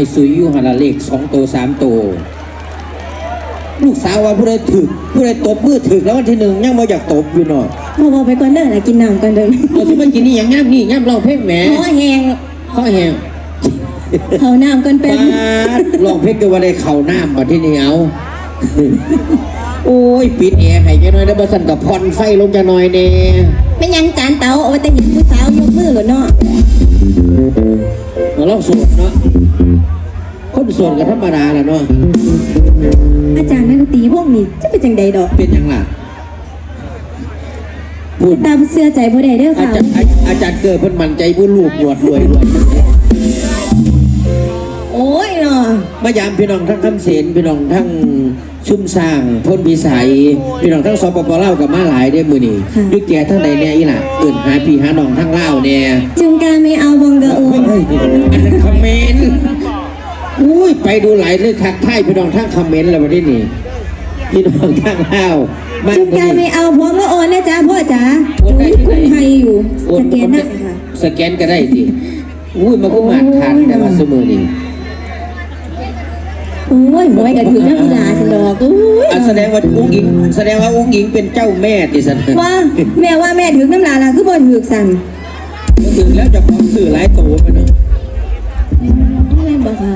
ให้สุยอยู่หันละเลขสองตัวสามตัวลูกสาวว่าผู้ใดถึกผู้ใดตบมือถึกแล้ววันที่หนึ่งยังบ่อยากตบอยู่เนาะพอบอกไปก่อนเด้อนะกินน้ำก่อนเด้อเอาที่มันกินนี่อย่างย่ำนี่ย่ำเราเพลงแหมขอแหงข้อแหงเขาน้ำก่อนเป็ปานดลองเพลงก็ว่าได้เข่าน้ำมาที่นี่เอาโอ้ยปิดแอร์ให้จะน้อยได้บ่สั่นกับพอนไฟลงจะน้อยเน่ไม่ยังจานเตาเอาไว้แต่เห็นผู้สาวยกมือหรอเนาะ เราลองสวดเนาะคนสวดก็ธรรมดาแหละเนาะอาจารย์นักดนตรีพวกนี้จะเป็นจังใดดอกเป็นหยังล่ะพูดตามเสื้อใจบ่ได้เด้ออาค่ะจารย์อาอาจารย์เกิดเพิ่นมั่นใจผู้ลูกหนวดรวยรวยโอ้ยเนาะ มายามพี่น้องทั้งคำเสนพี่น้องทั้ง ชุ่มสร้างพ้นพิสัยพี่น้องทั้งสปปลาวกับมาหลายได้อมือนี่ยุคแก่ทั้งใดแน่อีหล่ะอื่นหาพี่หาน้องทั้งลาวแน่จึงการไม่เอาบองเดอโอเฮ้ยอันนั้นคอมเมนต์อุ้ยไปดูหลายเลยทักทายพี่น้องทั้งคอมเมนต์แล้ววันนี้นี่พี่น้องทั้งลาวมาจึงการไม่เอาพร้อมแล้วโอนนะจ๊ะพ่อจ๋าอยู่ที่กรุงไทยอยู่สแกนได้ค่ะ สแกนก็ได้สิอุ้ยมาก็มาทานแต่ว่าเสมอนี่ โอ้ยหมวยกับถือน้ำอีหลาสิดอกอุ้ยอะแสดงว่าอุ้งอิง แสดงว่าอุ้งอิงเป็นเจ้าแม่ติสันว่าแม่ว่าแม่ถือน้ำลาลาคือบ่ถือสั่นถึงแล้วจะพร้อมสื่อหลายตัวไปเนาะแม่บอกค่ะ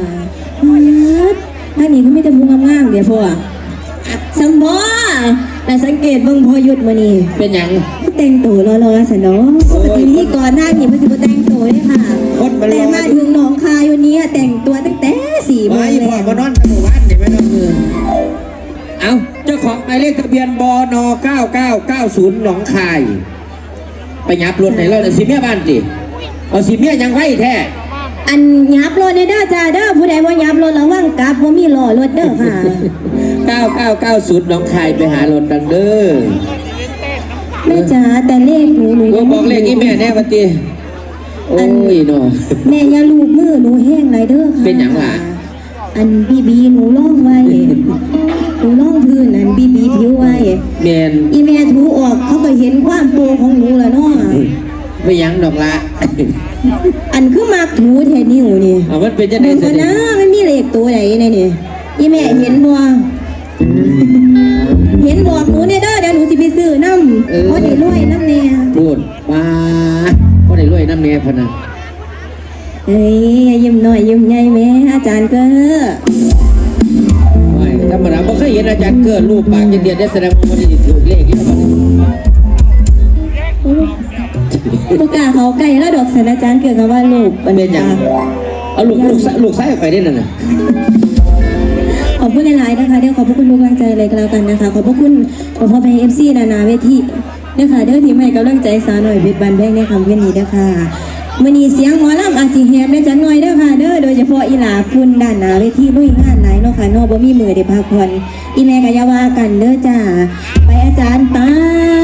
ฮัดท่านนี้ก็ไม่แต่พุงงามๆเดี๋ยวพ่อสัมบอ แต่สังเกตเบิ่งพอหยุดมานี่เป็นหยังแต่งตัวรอๆสันเนาะปกตินี่ก่อนหน้านี้มันจะมาแต่งตัวเลยค่ะคนมันรแต่อมาถึงหนองคายวันนี้แต่งตัวตั้งแต่สี่โมมางอีเลพ่อยมานอนกันหมู่บ้านเดี๋ยวไม่ต้องมือเอาเจ้าของหมายเลขทะเบียนบน9990หนองคาย ไปยับรถไหนเราเนี่ยสิเมียบ้านติเอาสิเมียยังไว้แท้อันยับรถในเด้อจ้าเด้อผู้ใดว่ายับรถระวังกลับว่ามีล้อรถเด้อค่ะ 9990หนองคายไปหารถดังเด้อแม่จ๋าแต่เลขหนูหนูโอ้บอกเลขอีแม่แน่วันตีโอ้ยเนาะ แม่อย่าลูบมือหนูแห้งไรเด้อค่ะเป็นหยังล่ะ อันบีบีหนูล่องไว้หนูล่องพื้นอันบีบีผิวไว้แมนอีแม่ถูออกเขาก็เห็นความโปรของหนูแล้วเนาะไปหยังดอกละ อันคือมากถูแทนนิ้วนี่ เอามันเป็นจะเบิ่ได้งสิก่อนนะมันมีเลขตัวไหนในนี่อีแม่เห็นบ่ เห็นบอกหนูเนี่ยเด้อเดี๋ยวหนูสิไปซื้อน้ำเพราะได้รวยน้ำเนี่ยพูดมาก็ได้รวยน้ำเนยพะนะเอ้ยยิ้มหน่อยยิ้มใหญ่แม่อาจารย์ก็โอ้ยธรรมดาบ่เคยเห็นอาจารย์เกิดรูปปากเดียดได้แสดงว่ามันได้ถือเลขที่มันประกล้าเขาไก่แล้วดอกสันอาจารย์เกี่ยวกับว่าลูกมันเป็นหยังเอาลูกลูกซ้ายลูกซ้ายไปได้นั่นน่ะข อบคุณหลายๆนะคะเดี๋ยวขอบพระคุณทุกกำลังใจเลยก็แล้วกันนะคะ ขอบพระคุณขอพ่อแม่เอฟซีนานาเวทีเด้อค่ะเด้อที่ไม่กำลังใจสาวหน่อยเพชรบันแบงในคำเพื่อนนี้นะคะมันีเสียงหมอลำอาซีแฮมเด้อจันหน่อยเด้อค่ะเด้อโดยเฉพาะอีหลาคุณด่านนาเวทีลุยงานหลายเนาะค่ะเนอกบ่มีมือเดี๋ยวพักผ่อนอีแม่กะยาว่ากันเด้อจ้าไปอาจารย์ไปคื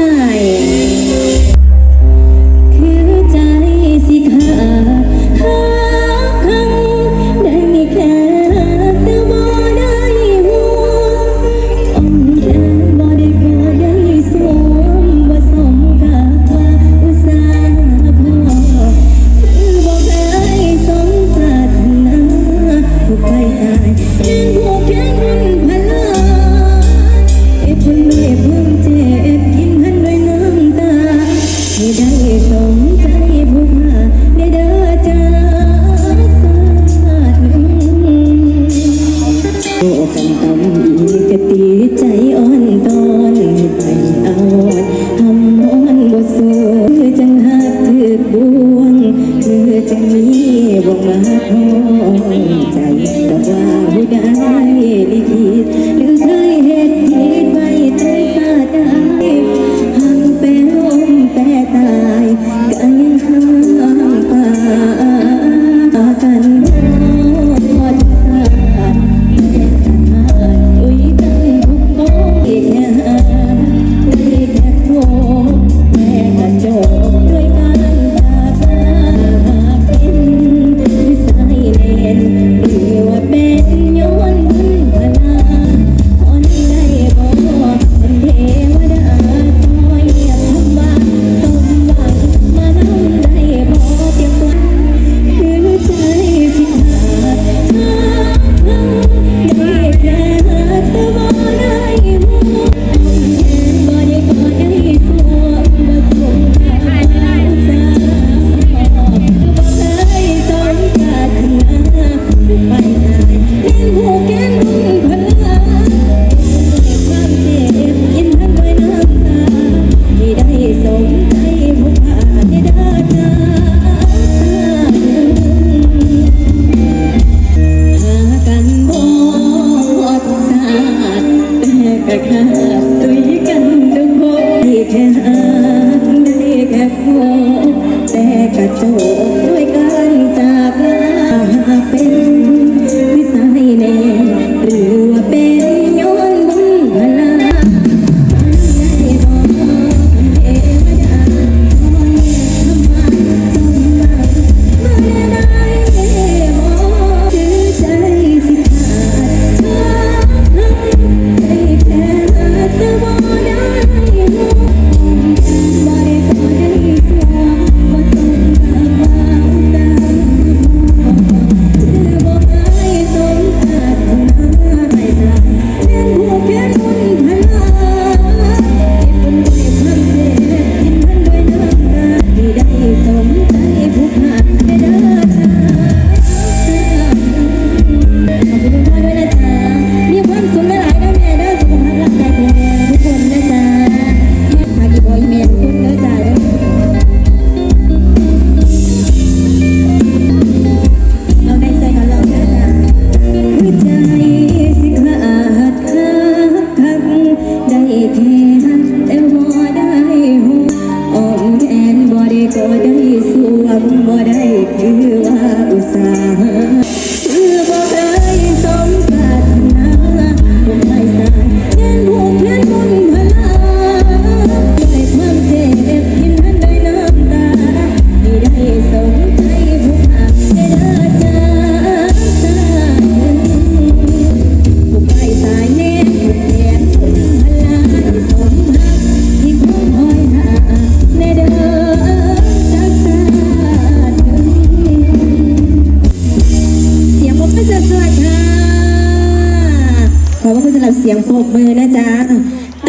จ๊ะ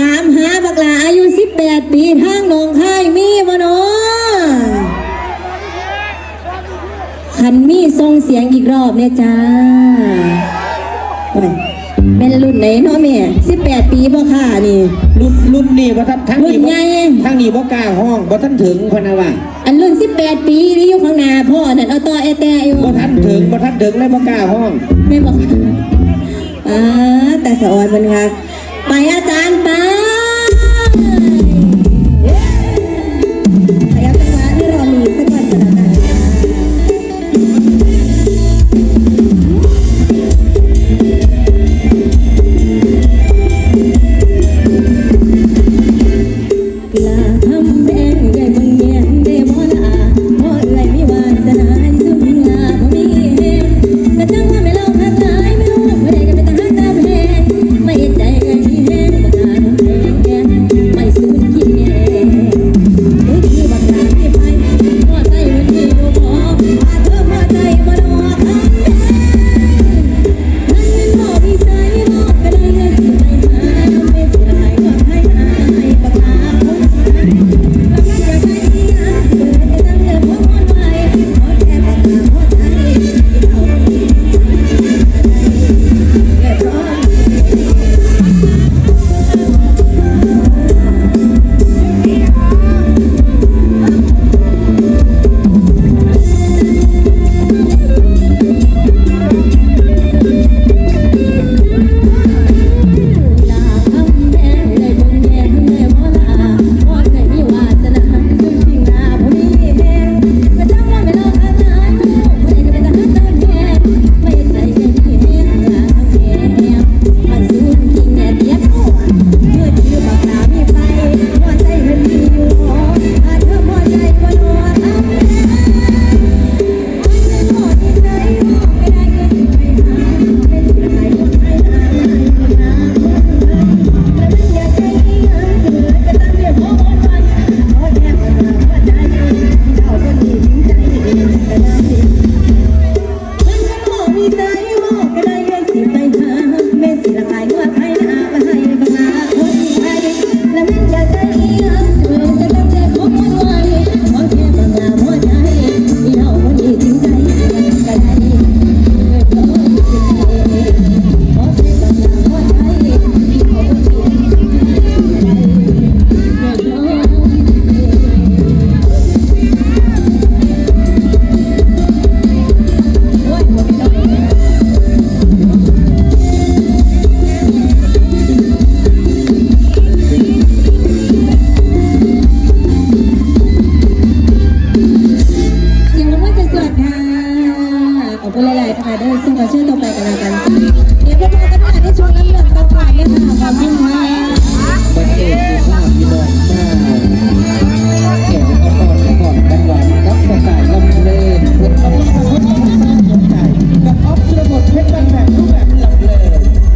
ตามหาบักหลาอายุ 18 ปีทางหนองคายมีบ่เนาะคันมีทรงเสียงอีกรอบเนี่ยจ้าโอ้ยเป็นรุ่นไหนเนาะแม่18 ปีบ่ค่ะนี่ รุ่นรุ่นนี้บ่ทันทั้งนี้รุ่นใหญ่ทั้งนี้บ่กล้าห้องบ่ทันถึงพะนะว่าอันรุ่น 18 ปีนี่อยู่ข้างหน้าพ่อนั่นเอาต่อแอแต่อยู่บ่ทันถึงบ่ทันถึงเลยบ่กล้าห้องไม่บอกอ่าแต่สะออนมันค่ะไป อาจารย์